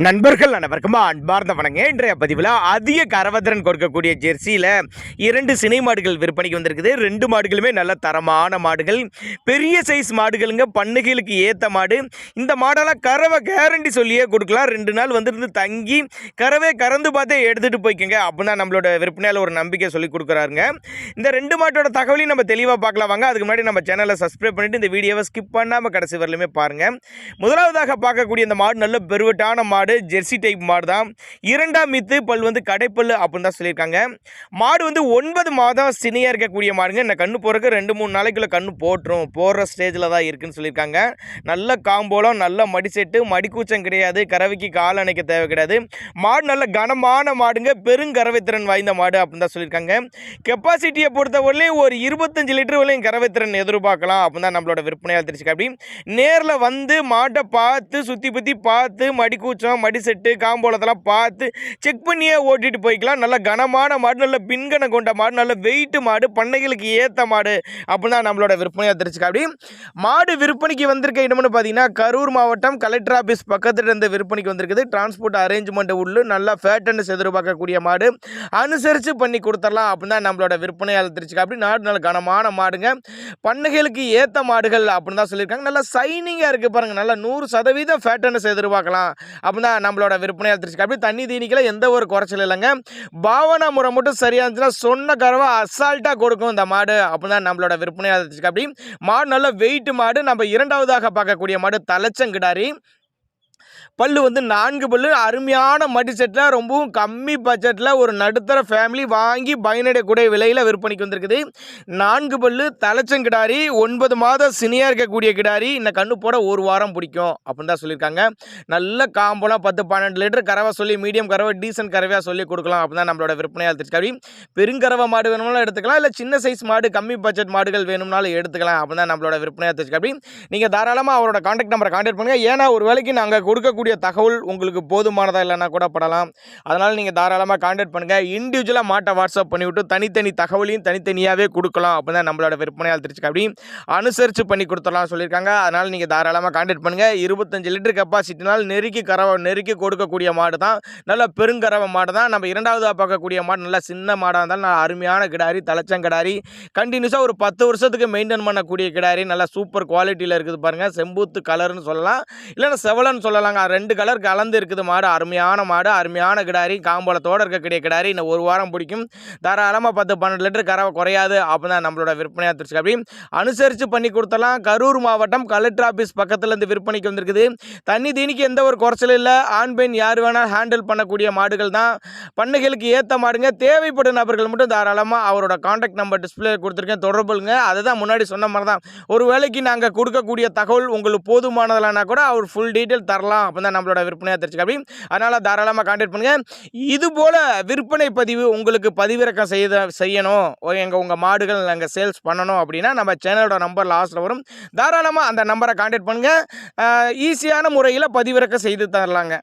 நண்பர்கள் அனைவருக்கும் அன்பார்ந்த வணங்க இன்றைய பதிவில் அதிக கரவத்திரன் கொடுக்கக்கூடிய ஜெர்சியில் இரண்டு சினை மாடுகள் விற்பனைக்கு வந்திருக்குது. ரெண்டு மாடுகளுமே நல்ல தரமான மாடுகள். பெரிய சைஸ் மாடுகளுங்க. பண்ணுகைகளுக்கு ஏற்ற மாடு. இந்த மாடெல்லாம் கறவை கேரண்டி சொல்லியே கொடுக்கலாம். ரெண்டு நாள் வந்துருந்து தங்கி கறவை கறந்து பார்த்தே எடுத்துகிட்டு போய்க்கோங்க. அப்படின்னா நம்மளோட விற்பனையால் ஒரு நம்பிக்கை சொல்லி கொடுக்குறாருங்க. இந்த ரெண்டு மாட்டோட தகவலையும் நம்ம தெளிவாக பார்க்கலாம். வாங்க அதுக்கு முன்னாடி நம்ம சேனலை சப்ஸ்கிரைப் பண்ணிட்டு இந்த வீடியோவை ஸ்கிப் பண்ணாமல் கடைசி வரலுமே பாருங்கள் முதலாவதாக பார்க்கக்கூடிய இந்த மாடு நல்ல பெருவட்டான மாடு மாடு ஜெர்சி டைப் மாடு தான் இரண்டாம் மித்து பல் வந்து கடைப்பல் அப்படின்னு தான் சொல்லியிருக்காங்க. மாடு வந்து ஒன்பது மாதம் சினியாக இருக்கக்கூடிய மாடுங்க. இந்த கண்ணு போகிறக்கு ரெண்டு மூணு நாளைக்குள்ளே கண்ணு போட்டுரும். போடுற ஸ்டேஜில் தான் இருக்குன்னு சொல்லியிருக்காங்க. நல்ல காம்போலம் நல்ல மடி செட்டு மடிக்கூச்சம் கிடையாது. கறவைக்கு கால் அணைக்க தேவை கிடையாது. மாடு நல்ல கனமான மாடுங்க. பெருங்கறவைத்திறன் வாய்ந்த மாடு அப்படின்னு தான் சொல்லியிருக்காங்க. கெப்பாசிட்டியை பொறுத்தவரையிலையும் ஒரு இருபத்தஞ்சு லிட்டர் வரையும் கறவைத்திறன் எதிர்பார்க்கலாம் அப்படின்னு தான் நம்மளோட விற்பனையாக தெரிஞ்சுக்க அப்படி நேரில் வந்து மாட்டை பார்த்து சுற்றி பற்றி பார்த்து மடிக்கூச்சம் மடி மடிசெட்டு காம்போலத்தெல்லாம் பார்த்து செக் பண்ணியே ஓட்டிட்டு போய்க்கலாம். நல்ல கனமான மாடு நல்ல பின்கனை கொண்ட மாடு நல்ல வெயிட்டு மாடு பண்ணைகளுக்கு ஏற்ற மாடு அப்படின்னு தான் நம்மளோட விற்பனையாக தெரிஞ்சுக்க அப்படி மாடு விற்பனைக்கு வந்திருக்க இடம்னு பார்த்தீங்கன்னா கரூர் மாவட்டம் கலெக்டர் ஆஃபீஸ் பக்கத்தில் இருந்து விற்பனைக்கு வந்திருக்குது. டிரான்ஸ்போர்ட் அரேஞ்ச்மெண்ட் உள்ளு நல்லா ஃபேட்டன்னு எதிர்பார்க்கக்கூடிய மாடு. அனுசரித்து பண்ணி கொடுத்துடலாம் அப்படின்னு தான் நம்மளோட விற்பனையாளர் தெரிஞ்சுக்க அப்படி நாடு நல்ல கனமான மாடுங்க. பண்ணைகளுக்கு ஏற்ற மாடுகள் அப்படின்னு தான் சொல்லியிருக்காங்க. நல்லா சைனிங்காக இருக்குது பாருங்கள் நல்லா நூறு சதவீதம் ஃபேட்டனஸ் எதிர்பார்க்கலாம் அப்படின்னு தான் நம்மளோட விற்பனையாளர் தெரிஞ்சுக்க அப்படி தண்ணி தீனிக்கல எந்த ஒரு குறைச்சல் இல்லைங்க. பாவனா முறை மட்டும் சரியாக இருந்துச்சுன்னா சொன்ன கறவை அசால்ட்டாக கொடுக்கும் இந்த மாடு. அப்படின்னு தான் நம்மளோட விற்பனையாளர் தெரிஞ்சுக்க அப்படி மாடு நல்ல வெயிட் மாடு. நம்ம இரண்டாவதாக பார்க்கக்கூடிய மாடு தலைச்சங்கிடாரி. பல்லு வந்து நான்கு பல்லு அருமையான மடி செட்டில் ரொம்பவும் கம்மி பட்ஜெட்டில் ஒரு நடுத்தர ஃபேமிலி வாங்கி பயனடையக்கூடிய விலையில் விற்பனைக்கு வந்திருக்குது. நான்கு பல்லு தலைச்சங்கிடாரி ஒன்பது மாதம் சினியாக இருக்கக்கூடிய கிடாரி இந்த கண்ணு போட ஒரு வாரம் பிடிக்கும் அப்படின்னு தான் சொல்லியிருக்காங்க. நல்ல காம்பெல்லாம் பத்து பன்னெண்டு லிட்டர் கறவை சொல்லி மீடியம் கறவை டீசன்ட் கறவையாக சொல்லி கொடுக்கலாம் அப்படின்னு தான் நம்மளோட விற்பனையால் திருச்சாவி பெருங்கறவை மாடு வேணும்னாலும் எடுத்துக்கலாம் இல்லை சின்ன சைஸ் மாடு கம்மி பட்ஜெட் மாடுகள் வேணும்னாலும் எடுத்துக்கலாம் அப்படின்னு தான் நம்மளோட விற்பனையாக தெரிஞ்சுக்காரி நீங்கள் தாராளமாக அவரோட காண்டாக்ட் நம்பரை காண்டாக்ட் பண்ணுங்கள் ஏன்னா ஒரு வேலைக்கு நாங்கள் கொடுக்கக்கூடிய தகவல் உங்களுக்கு போதுமானதாக இல்லைன்னா கூட படலாம். அதனால் நீங்கள் தாராளமாக காண்டாக்ட் பண்ணுங்கள் இண்டிவிஜுவலாக மாட்டை வாட்ஸ்அப் பண்ணிவிட்டு தனித்தனி தகவலையும் தனித்தனியாகவே கொடுக்கலாம் அப்போ தான் நம்மளோட விற்பனையால் திருச்சி அப்படி அனுசரித்து பண்ணி கொடுத்துடலாம் சொல்லியிருக்காங்க. அதனால் நீங்கள் தாராளமாக காண்டாக்ட் பண்ணுங்கள் இருபத்தஞ்சு லிட்டர் கெப்பாசிட்டினால் நெருக்கி கறவை நெருக்கி கொடுக்கக்கூடிய மாடு தான். நல்ல பெருங்கறவை மாடு தான். நம்ம இரண்டாவதாக பார்க்கக்கூடிய மாடு நல்ல சின்ன மாடாக இருந்தாலும் நல்ல அருமையான கிடாரி தலைச்சங்கிடாரி கண்டினியூஸாக ஒரு பத்து வருஷத்துக்கு மெயின்டைன் பண்ணக்கூடிய கிடாரி நல்லா சூப்பர் குவாலிட்டியில் இருக்குது பாருங்கள் செம்பூத்து கலர்னு சொல்லலாம். இல்லைன்னா செவலன்னு சொல்லலாங்க. ரெண்டு கலர் கலந்து இருக்குது மாடு. அருமையான மாடு அருமையான கிடாரி. காம்போலத்தோடு இருக்கக்கூடிய கிடாரி. இன்னும் ஒரு வாரம் பிடிக்கும். தாராளமாக பத்து பன்னெண்டு லிட்டர் கறவை குறையாது. அப்போ தான் நம்மளோட விற்பனையாக திருச்சு அப்படி அனுசரித்து பண்ணி கொடுத்தலாம் கரூர் மாவட்டம் கலெக்டர் ஆஃபீஸ் பக்கத்துலேருந்து விற்பனைக்கு வந்திருக்குது. தண்ணி தீனிக்கு எந்த ஒரு குறைச்சலும் இல்லை. ஆண் பெண் யார் வேணால் ஹேண்டில் பண்ணக்கூடிய மாடுகள் தான். பண்ணைகளுக்கு ஏற்ற மாடுங்க. தேவைப்படும் நபர்கள் மட்டும் தாராளமாக அவரோட காண்டாக்ட் நம்பர் டிஸ்பிளே கொடுத்துருக்கேன் தொடர்புங்க அதை தான் முன்னாடி சொன்ன மாதிரி தான். ஒரு வேலைக்கு நாங்கள் கொடுக்கக்கூடிய தகவல் உங்களுக்கு போதுமானதில்லைனா கூட அவர் ஃபுல் டீட்டெயில் தரலாம். அப்போ தான் நம்மளோட விற்பனையாக தெரிஞ்சுக்க அப்படி அதனால் தாராளமாக கான்டாக்ட் பண்ணுங்கள் இது போல் விற்பனை பதிவு உங்களுக்கு பதிவிறக்கம் செய்த செய்யணும். எங்கள் உங்கள் மாடுகள் நாங்கள் சேல்ஸ் பண்ணணும் அப்படின்னா நம்ம சேனலோட நம்பர் லாஸ்ட்டில் வரும். தாராளமாக அந்த நம்பரை கான்டாக்ட் பண்ணுங்கள் ஈஸியான முறையில் பதிவிறக்கம் செய்து தரலாங்க.